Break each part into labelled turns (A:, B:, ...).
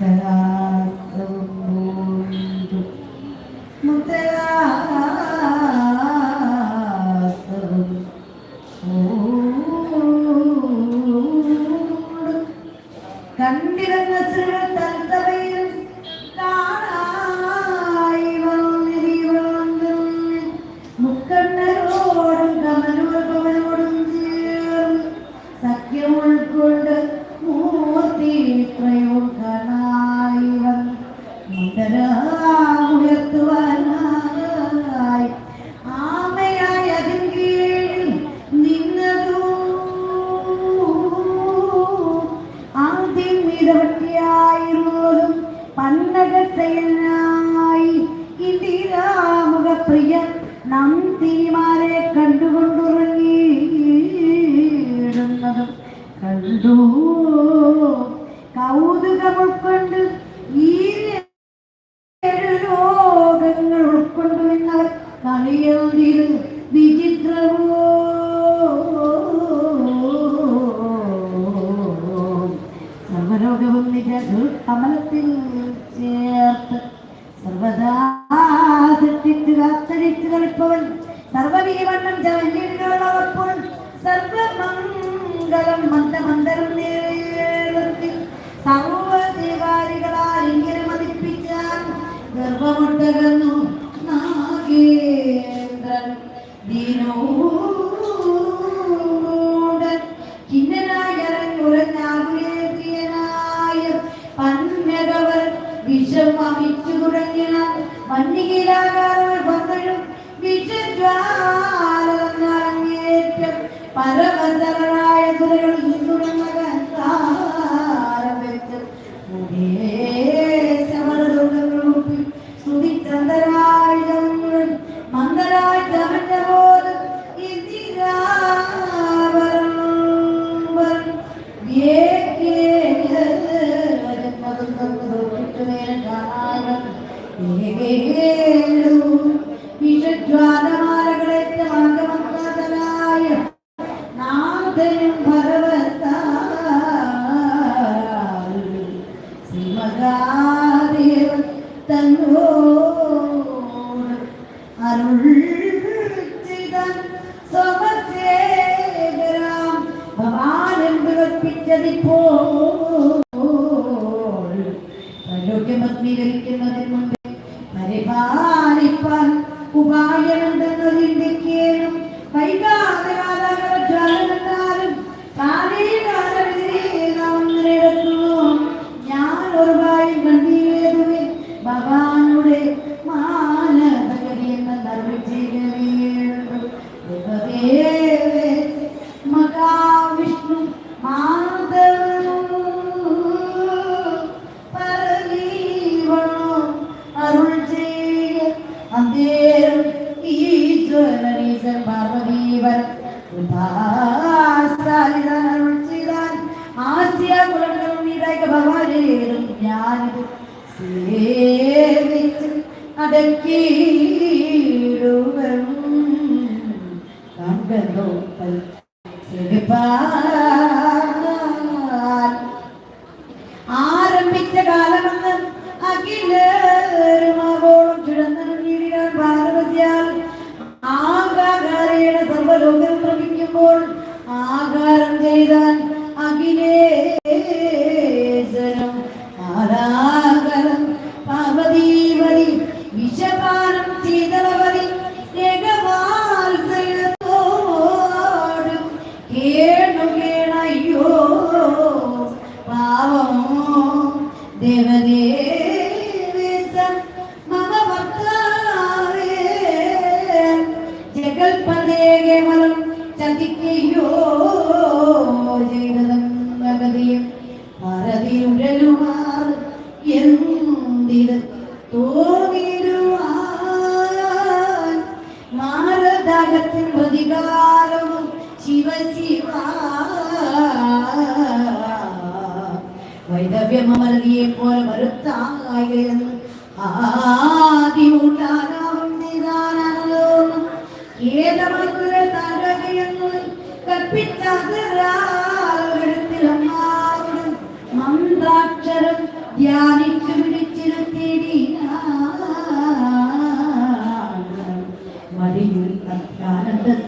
A: that uh, ஏகே. ഓർമ്മിടുവാൻ മാനദാഗത്തിൻ പ്രതികാരവും ശിവശിവ. വൈദവ്യമരതിയെ പോലെ വരുത്തായെന്ന് ആദിമുണ്ടാകാവും നിദാനോ ഏതമക്കുര തരകയെന്ന് കൽപ്പിച്ചാൽ മന്ദാക്ഷരം ധ്യാനിക്കും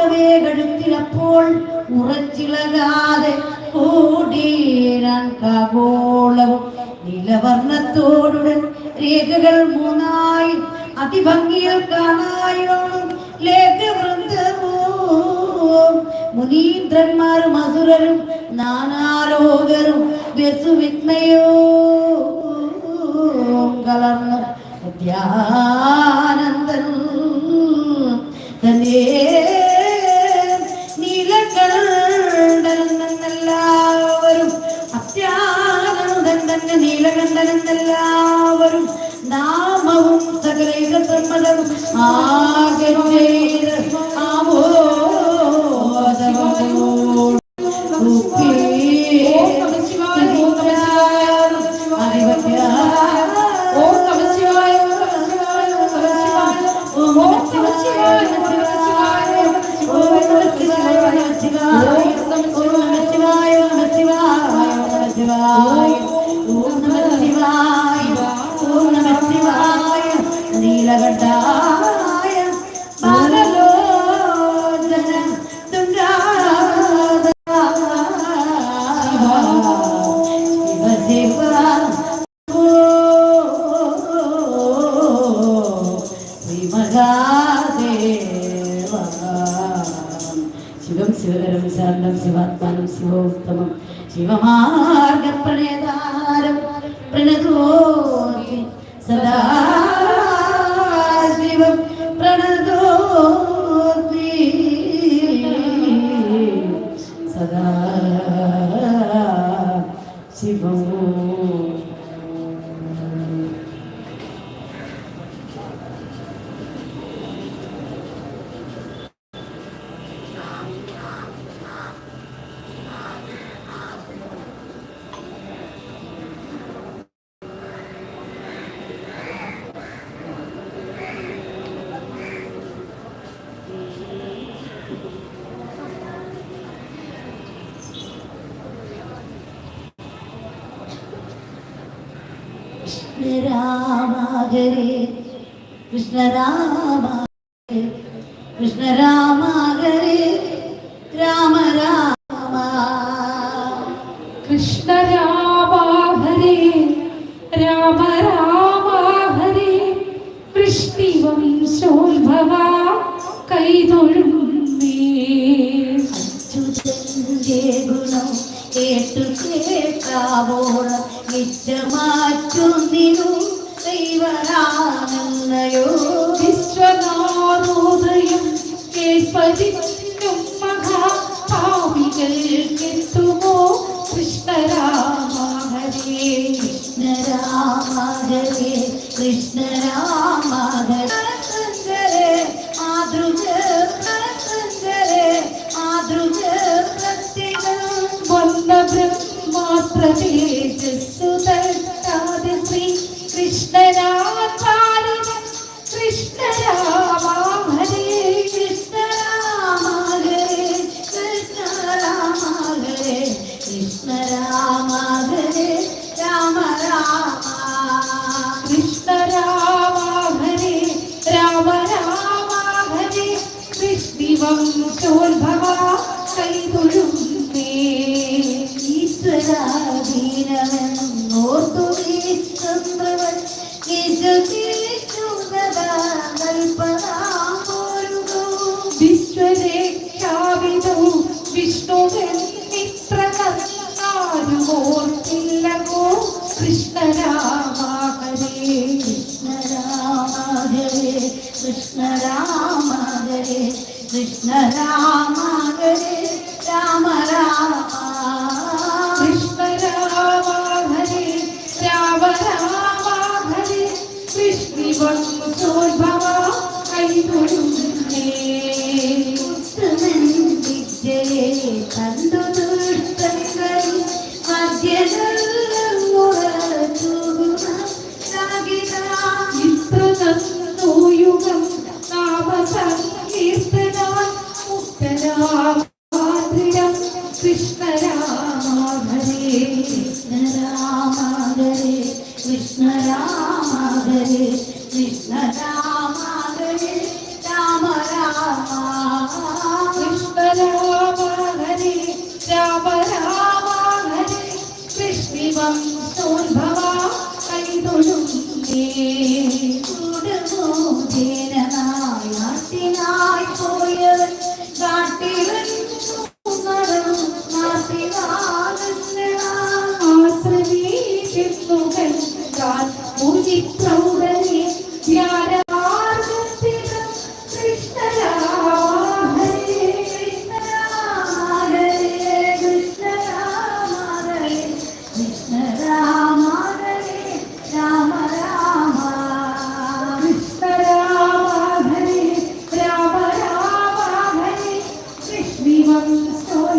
A: കൂട്ടവേ കഴുത്തിലപ്പോൾ ഉറച്ചിളകാതെ ഓടിയാൻ കാഗോളവും നീലവർണത്തോടുടൻ രേഖകൾ മൂന്നായി അതിഭംഗിയിൽ കാണായോളും ലേഖവൃന്ദവും മുനീന്ദ്രന്മാരും അസുരരും നാനാലോകരും വ്യസുവിസ്മയോ കലർന്നു ധ്യാനന്ദൻ തന്നെ. അത്യാനന്ദൻ നീലകണ്ഠനെന്നെല്ലാവരും നാമവും സകലൈക സമ്മതം ആകെ ചെയ്ത് ആമോദമോട്
B: ഓം
A: हरे कृष्ण राम हरे
B: कृष्ण राम हरे
A: राम राम कृष्ण राम हरे राम राम हरे वृष्टिवंशोद्भव
B: कैदुर्मे अच्युतञ्जे गुणौ केतु चेतावोण नित्यमा Sarah.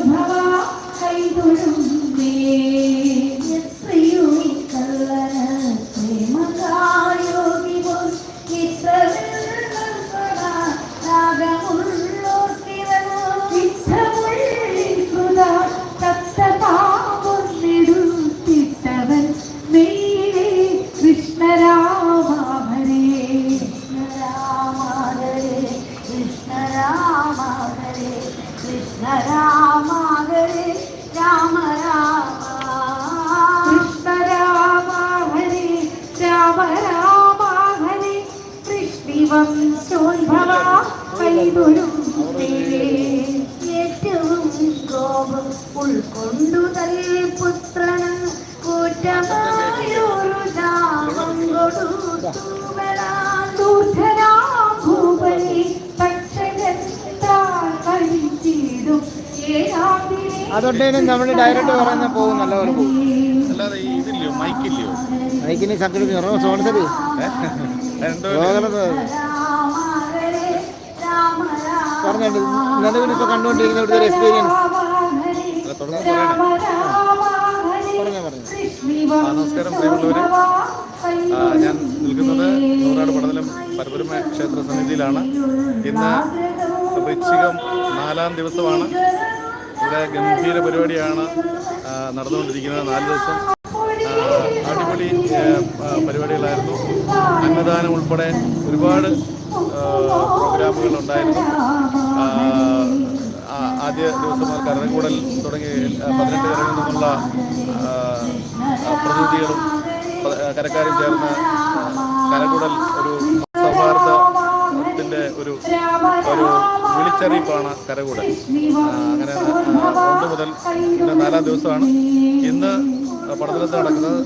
A: भवाहैरुण्डे കോപം ഉൾക്കൊണ്ടു പുത്രന് കൂറ്റമായൊരു ദാമം കൊടുത്തു വരാൻ
B: ഭൂപനെ തക്ഷകൻ താൻ കഴിച്ചിടും. ഏഴാതിനെ
C: അതുകൊണ്ടേനും നമ്മൾ ഡയറക്റ്റ് പറയുന്ന പോകും
D: മൈക്കില്ലയോ?
C: മൈക്കിന് സംഘടിപ്പിച്ചു സ്പോൺസർ
A: രാമ
C: നിലവിൽ ഇപ്പൊ കണ്ടുകൊണ്ടിരിക്കുന്ന ഇവിടുത്തെ ഒരു എക്സ്പീരിയൻസ്
D: നമസ്കാരം പ്രിയമുള്ളവരെ ഞാൻ നിൽക്കുന്നത് നൂറാട് പടതലം പരപുരമ ക്ഷേത്ര സന്നിധിയിലാണ് ഇന്ന് വൃശ്ചികം നാലാം ദിവസമാണ് ഇവിടെ ഗംഭീര പരിപാടിയാണ് നടന്നുകൊണ്ടിരിക്കുന്നത് നാല് ദിവസം അടിപൊളി പരിപാടികളായിരുന്നു അന്നദാനം ഉൾപ്പെടെ ഒരുപാട് പ്രോഗ്രാമുകൾ ഉണ്ടായിരുന്നു ആദ്യ ദിവസം കരകൂടൽ തുടങ്ങി പതിനെട്ട് കരകളിൽ നിന്നുള്ള പ്രതിനിധികളും കരക്കാരും ചേർന്ന് കരകൂടൽ ഒരു സൗഹാർദ്ദത്തിന്റെ ഒരു ഒരു വിളിച്ചറിയിപ്പാണ് കരകൂടൽ അങ്ങനെ ഒന്ന് മുതൽ നാലാം ദിവസമാണ്. ഇന്ന് പടതലത്ത് നടക്കുന്നത്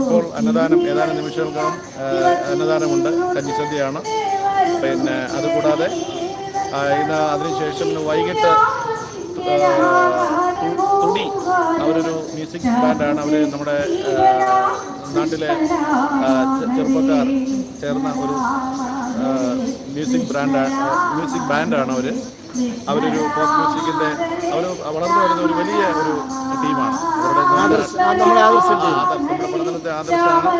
D: ഇപ്പോൾ അന്നദാനം ഏതാനും നിമിഷങ്ങൾക്കകം ആ, അന്നദാനമുണ്ട്. കഞ്ഞിസദ്യയാണ് പിന്നെ അതുകൂടാതെ ഇന്ന് അതിനുശേഷം വൈകിട്ട് തുടി അവരൊരു മ്യൂസിക് ബാൻഡാണ് അവർ നമ്മുടെ നാട്ടിലെ ചെറുപ്പക്കാർ ചേർന്ന ഒരു മ്യൂസിക് ബ്രാൻഡാണ് മ്യൂസിക് ബാൻഡാണ് അവർ അവരൊരു പോപ്പ് മ്യൂസിക്കിന്റെ അവർ വളർന്നു വരുന്ന ഒരു വലിയ ഒരു ടീമാണ്. അവരുടെ. നമ്മുടെ പഠനത്തെ ആദർശമാണ്.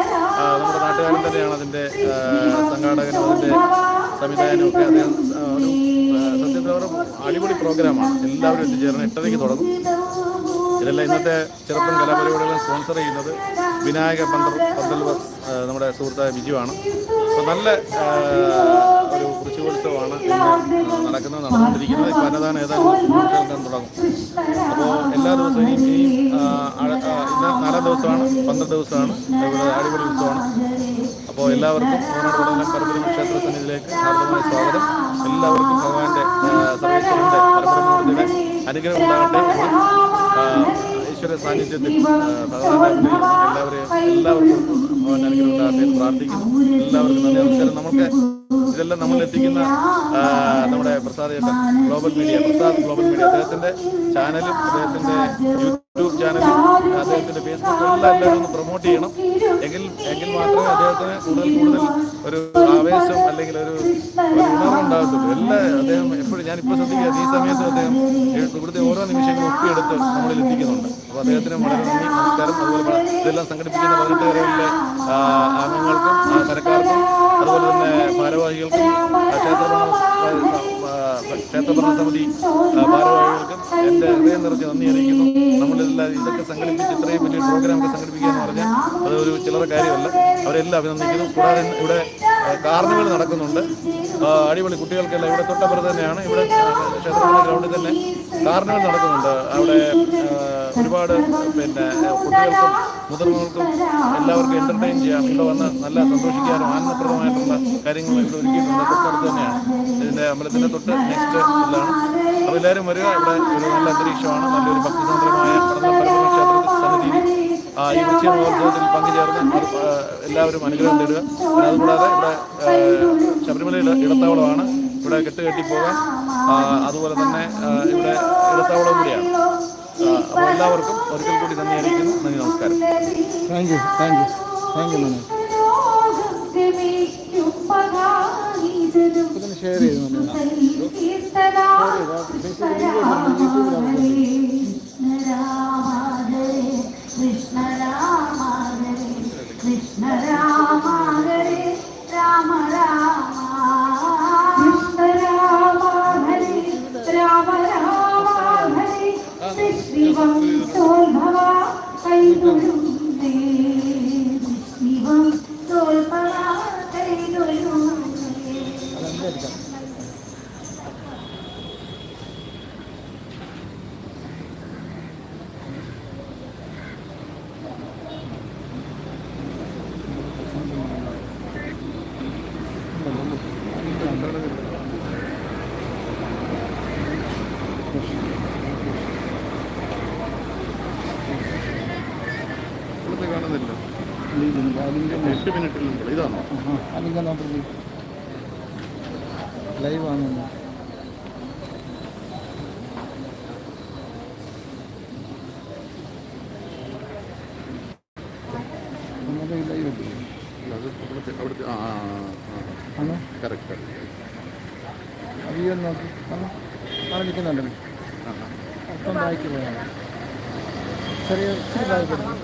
D: നമ്മുടെ നാട്ടുകാരൻ തന്നെയാണ് അതിന്റെ സംഘാടകനും അതിന്റെ സംവിധായകനും ഒക്കെ അദ്ദേഹം അവർ അടിപൊളി പ്രോഗ്രാമാണ്. എല്ലാവരും എത്തിച്ചേർന്ന് എട്ടരയ്ക്ക് തുടങ്ങും. ഇതെല്ലാം ഇന്നത്തെ ചെറുപ്പം കലാപരിപാടികളും സ്പോൺസർ ചെയ്യുന്നത് വിനായക പന്തൽ പന്തൽ നമ്മുടെ സുഹൃത്തായ ബിജുവാണ്. അപ്പോൾ നല്ല ഒരു കൃഷികോത്സവമാണ് നടക്കുന്നത് നടന്നുകൊണ്ടിരിക്കുന്നത്. ഇപ്പോൾ അന്നദാനം ഏതായാലും തുടങ്ങും. അപ്പോൾ എല്ലാ ദിവസവും ആ, ഇന്ന് നാലാം ദിവസമാണ് പന്ത്രണ്ട് ദിവസമാണ് അടിപൊളി ഉത്സവമാണ്. എല്ലാവർക്കും പടലം പരമ്പര ക്ഷേത്ര സന്നിധിയിലേക്ക് ഹാർദമായ സ്വാഗതം എല്ലാവർക്കും ഭഗവാന്റെ സർവേശ്വരന്റെ പരമ്പരമൂർത്തിയുടെ അനുഗ്രഹം ഉണ്ടാകട്ടെ ഈശ്വര സാന്നിധ്യത്തിൽ ഭഗവാന്റെ എല്ലാവരെയും എല്ലാവർക്കും ഭഗവാന്റെ അനുഗ്രഹം ഉണ്ടാകട്ടെ എന്ന് പ്രാർത്ഥിക്കുന്നു എല്ലാവർക്കും നന്ദി നമസ്കാരം നമുക്ക് ഇതെല്ലാം നമ്മൾ എത്തിക്കുന്ന നമ്മുടെ പ്രസാദ് ചേട്ടൻ global media Prasad global media അദ്ദേഹത്തിന്റെ ചാനലും അദ്ദേഹത്തിന്റെ യൂട്യൂബ് ചാനലും അദ്ദേഹത്തിന്റെ ഫേസ്ബുക്ക് എല്ലാം എല്ലാവരും ഒന്ന് പ്രൊമോട്ട് ചെയ്യണം. എങ്കിൽ എങ്കിൽ മാത്രമേ അദ്ദേഹത്തിന് കൂടുതൽ കൂടുതൽ ഒരു ആവേശം അല്ലെങ്കിൽ ഒരു ഉണ്ടാകത്തുള്ളൂ. എല്ലാ അദ്ദേഹം എപ്പോഴും ഞാനിപ്പോൾ ശ്രദ്ധിക്കുക ഈ സമയത്ത് അദ്ദേഹം ഇവിടുത്തെ ഓരോ നിമിഷങ്ങളും ഒപ്പിയെടുത്ത് നമ്മളിൽ എത്തിക്കുന്നുണ്ട്. അപ്പോൾ അദ്ദേഹത്തിന് വളരെ നന്ദി നമസ്കാരം. അതുപോലെ ഇതെല്ലാം സംഘടിപ്പിക്കുന്ന പതിനെട്ട് കരകളിലെ ആ, അംഗങ്ങൾക്കും ആ, കരക്കാർക്കും അതുപോലെ തന്നെ ഭാരവാഹികൾക്കും ക്ഷേത്രഭരണ ക്ഷേത്രഭരണ സമിതി ഭാരവാഹികൾക്കും എന്റെ ഹൃദയം നിറച്ച് നന്ദി അറിയിക്കുന്നു. നമ്മളിതെല്ലാം ഇതൊക്കെ സംഘടിപ്പിച്ച് ഇത്രയും വലിയ പ്രോഗ്രാം ഒക്കെ സംഘടിപ്പിക്കുക എന്ന് പറഞ്ഞാൽ അതൊരു ചില്ലറ കാര്യമല്ല. അവരെല്ലാം അഭിനന്ദിക്കുന്നു. കൂടാതെ ഇവിടെ കാർണിവൽ നടക്കുന്നുണ്ട്. അടിപൊളി കുട്ടികൾക്കെല്ലാം ഇവിടെ തൊട്ടപ്പുറത്ത് തന്നെയാണ്. ഇവിടെ ക്ഷേത്രങ്ങളുടെ ഗ്രൗണ്ടിൽ തന്നെ കാർണിവൽ നടക്കുന്നുണ്ട്. അവിടെ ഒരുപാട് പിന്നെ കുട്ടികൾക്കും മുതിർന്നവർക്കും എല്ലാവർക്കും എന്റർടൈൻ ചെയ്യാം. ഇവിടെ വന്ന് നല്ല സന്തോഷിക്കാനും ആനന്ദപ്രദമായിട്ടുള്ള കാര്യങ്ങൾ ഇവിടെ ഒരുക്കിയിട്ടുണ്ട്. തൊട്ടടുത്ത് തന്നെയാണ്. ഇതിന്റെ അമ്പലത്തിന്റെ തൊട്ട് നെക്സ്റ്റ് ഇതിലാണ് അപ്പോൾ എല്ലാവരും വരിക. ഇവിടെ ഒരു നല്ല അന്തരീക്ഷമാണ്. നല്ലൊരു ഭക്തിസാന്ദ്രമായ ആ, ഈ വൃശ്ചിക മഹോത്സവത്തിൽ പങ്കുചേർന്ന് എല്ലാവരും അനുഗ്രഹം തരിക പിന്നെ അതുകൂടാതെ ഇവിടെ ശബരിമല ഇടത്താവളമാണ്. ഇവിടെ കെട്ടുകെട്ടി പോകാൻ. അതുപോലെ തന്നെ ഇവിടെ ഇടത്താവളം കൂടിയാണ്. അപ്പോൾ എല്ലാവർക്കും ഒരിക്കൽ കൂടി തന്നെ അറിയിക്കുന്നു. നന്ദി നമസ്കാരം.
B: Thank you thank you thank you നന്ദി. ഷെയർ ചെയ്തു മനു
A: കൃഷ്ണ രാമ കൃഷ്ണ രാമ ഹരേ രാമ രാമ കൃഷ്ണ രാമ ഹരേ രാമ രാമ
B: श्रीवंशोद्भव कैतुः അവിടെ നിൽക്കുന്നുണ്ടല്ലോ അപ്പം ബാക്കി പോയാൽ ചെറിയ ബാക്കി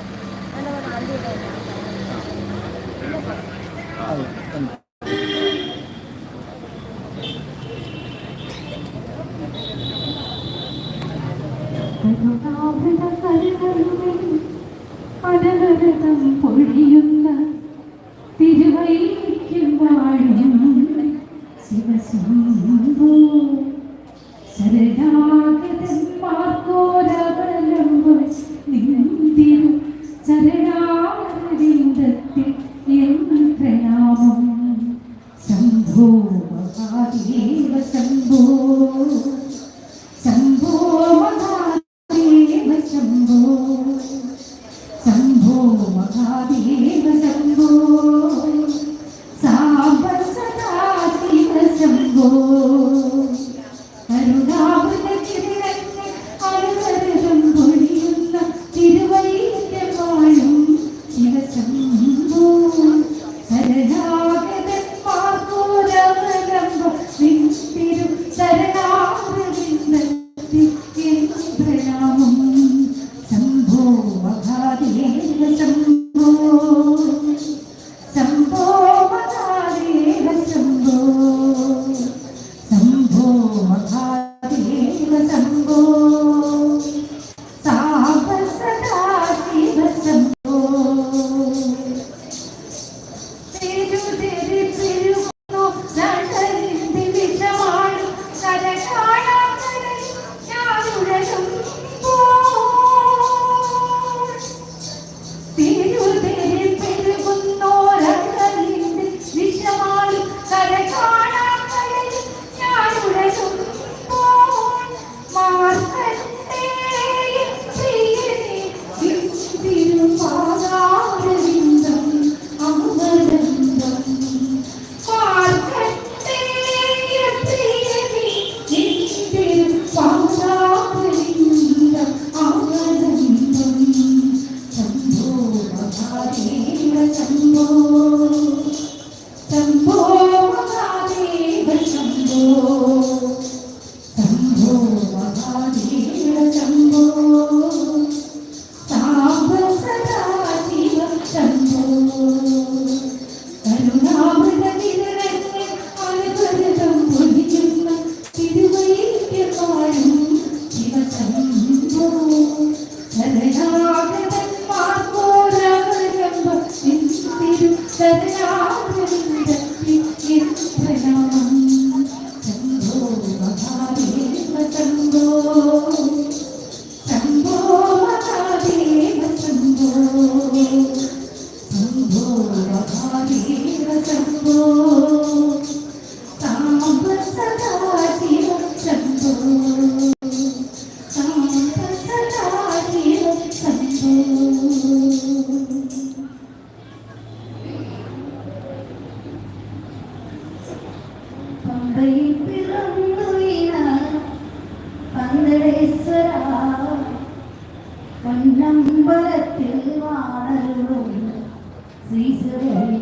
A: Lisa Ray.